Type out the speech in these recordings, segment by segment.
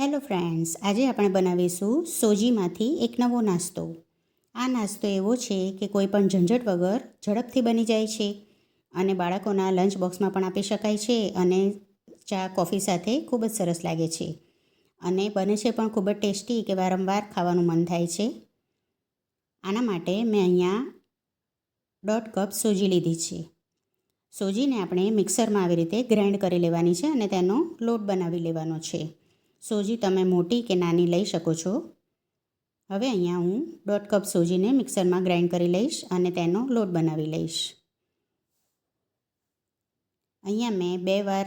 Hello friends, આજે આપણે બનાવીશું સોજીમાંથી એક નવો નાસ્તો. આ નાસ્તો એવો છે કે કોઈ પણ ઝંઝટ વગર ઝડપથી બની જાય છે અને બાળકોના લંચ બોક્સમાં પણ આપી શકાય છે અને ચા, કોફી સાથે ખૂબ જ સરસ લાગે છે. અને બને છે પણ ખૂબ જ ટેસ્ટી કે વારંવાર ખાવાનું મન થાય છે. આના માટે મેં અહીંયા દોઢ કપ સોજી લીધી છે. સોજીને આપણે મિક્સરમાં આવી રીતે ગ્રાઇન્ડ કરી લેવાની છે અને તેનો લોટ બનાવી લેવાનો છે. સોજી તમે મોટી કે નાની લઈ શકો છો? હવે અહીંયા હું દોઢ કપ સોજીને મિક્સરમાં ગ્રાઇન્ડ કરી લઈશ અને તેનો લોટ બનાવી લઈશ. અહીંયા મેં બે વાર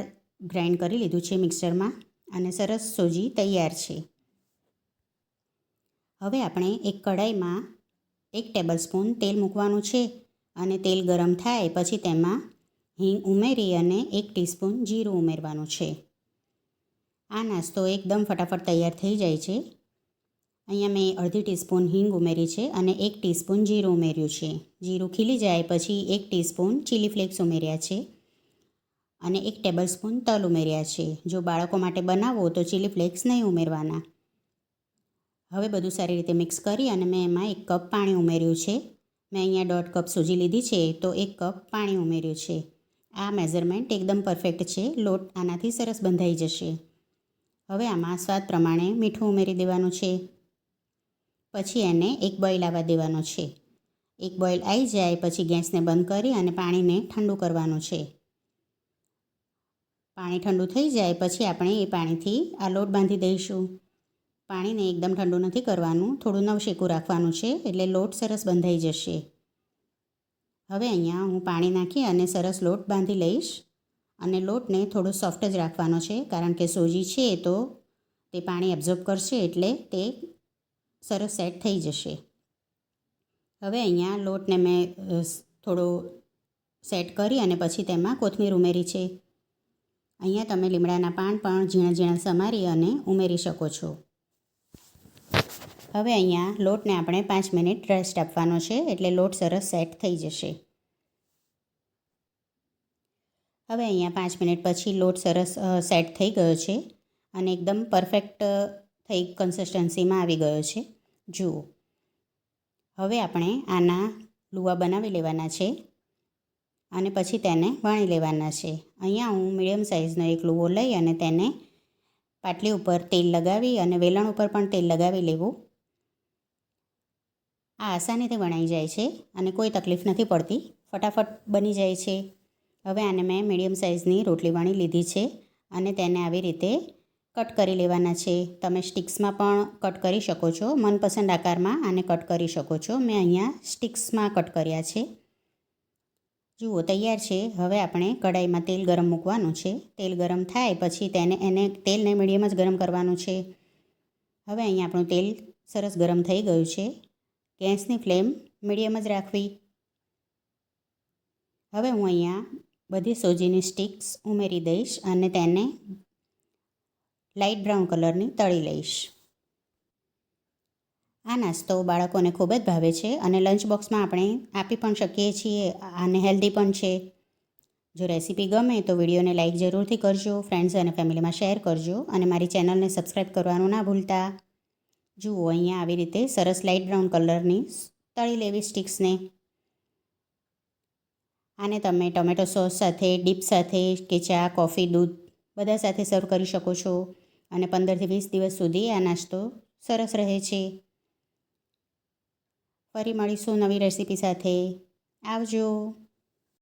ગ્રાઇન્ડ કરી લીધું છે મિક્સરમાં અને સરસ સોજી તૈયાર છે. હવે આપણે એક કઢાઈમાં એક ટેબલ સ્પૂન તેલ મૂકવાનું છે અને તેલ ગરમ થાય પછી તેમાં હિંગ ઉમેરી અને એક ટીસ્પૂન જીરું ઉમેરવાનું છે. આ નાસ્તો એકદમ ફટાફટ તૈયાર થઈ જાય છે. અહીંયા મેં અડધી ટીસ્પૂન હિંગ ઉમેરી છે અને એક ટીસ્પૂન જીરું ઉમેર્યું છે. જીરું ખીલી જાય પછી એક ટીસ્પૂન ચીલી ફ્લેક્સ ઉમેર્યા છે અને એક ટેબલ સ્પૂન તલ ઉમેર્યા છે. જો બાળકો માટે બનાવો તો ચીલી ફ્લેક્સ નહીં ઉમેરવાના. હવે બધું સારી રીતે મિક્સ કરી અને મેં એમાં એક કપ પાણી ઉમેર્યું છે. મેં અહીંયા દોઢ કપ સૂજી લીધી છે તો એક કપ પાણી ઉમેર્યું છે. આ મેઝરમેન્ટ એકદમ પરફેક્ટ છે. લોટ આનાથી સરસ બંધાઈ જશે. હવે આમાં સ્વાદ પ્રમાણે મીઠું ઉમેરી દેવાનું છે. પછી એને એક બોઇલ આવવા દેવાનો છે. એક બોઇલ આવી જાય પછી ગેસને બંધ કરી અને પાણીને ઠંડુ કરવાનું છે. પાણી ઠંડુ થઈ જાય પછી આપણે એ પાણીથી આ લોટ બાંધી દઈશું. પાણીને એકદમ ઠંડુ નથી કરવાનું, થોડું નવશેકું રાખવાનું છે એટલે લોટ સરસ બંધાઈ જશે. હવે અહીંયા હું પાણી નાખી અને સરસ લોટ બાંધી લઈશ. અને લોટને થોડો સોફ્ટ જ રાખવાનો છે, કારણ કે સોજી છે તો તે પાણી એબ્ઝોર્બ કરશે એટલે તે સરસ સેટ થઈ જશે. હવે અહીંયા લોટને મેં થોડો સેટ કરી અને પછી તેમાં કોથમીર ઉમેરી છે. અહીંયા તમે લીમડાના પાન પણ ઝીણા ઝીણા સમારી અને ઉમેરી શકો છો. હવે અહીંયા લોટને આપણે પાંચ મિનિટ રેસ્ટ આપવાનો છે, એટલે લોટ સરસ સેટ થઈ જશે. હવે અહીંયા પાંચ મિનિટ પછી લોટ સરસ સેટ થઈ ગયો છે અને એકદમ પરફેક્ટ થઈ કન્સિસ્ટન્સીમાં આવી ગયો છે. જુઓ. હવે આપણે આના લુવા બનાવી લેવાના છે અને પછી તેને વણી લેવાના છે. અહીંયા હું મીડિયમ સાઇઝનો એક લુવો લઈ અને તેને પાટલી ઉપર તેલ લગાવી અને વેલણ ઉપર પણ તેલ લગાવી લેવું. આ આસાનીથી વણાઈ જાય છે અને કોઈ તકલીફ નથી પડતી. ફટાફટ બની જાય છે. હવે આને મેં મીડિયમ સાઇઝની રોટલી વણી લીધી છે અને તેને આવી રીતે કટ કરી લેવાના છે. તમે સ્ટિક્સમાં પણ કટ કરી શકો છો. મનપસંદ આકારમાં આને કટ કરી શકો છો. મેં અહીંયા સ્ટિક્સમાં કટ કર્યા છે. જુઓ, તૈયાર છે. હવે આપણે કઢાઈમાં તેલ ગરમ મૂકવાનું છે. તેલ ગરમ થાય પછી તેને એને તેલને મીડિયમ જ ગરમ કરવાનું છે. હવે અહીંયા આપણું તેલ સરસ ગરમ થઈ ગયું છે. ગેસની ફ્લેમ મીડિયમ જ રાખવી. હવે હું અહીંયા બધી સોજીની સ્ટિક્સ ઉમેરી દઈશ અને તેને લાઇટ બ્રાઉન કલરની તળી લઈશ. આ નાસ્તો બાળકોને ખૂબ જ ભાવે છે અને લંચ બોક્સમાં આપણે આપી પણ શકીએ છીએ અને હેલ્ધી પણ છે. જો રેસીપી ગમે તો વિડીયોને લાઇક જરૂરથી કરજો ફ્રેન્ડ્સ અને ફેમિલીમાં શેર કરજો અને મારી ચેનલને સબસ્ક્રાઈબ કરવાનું ના ભૂલતા. જુઓ, અહીંયા આવી રીતે સરસ લાઇટ બ્રાઉન કલરની તળી લેવી સ્ટિક્સને આને તમે ટોમેટો સોસ સાથે, ડીપ સાથે કે ચા, કોફી, દૂધ બધા સાથે સર્વ કરી શકો છો. અને પંદરથી વીસ દિવસ સુધી આ નાસ્તો સરસ રહે છે. ફરી મળીશું નવી રેસીપી સાથે. આવજો.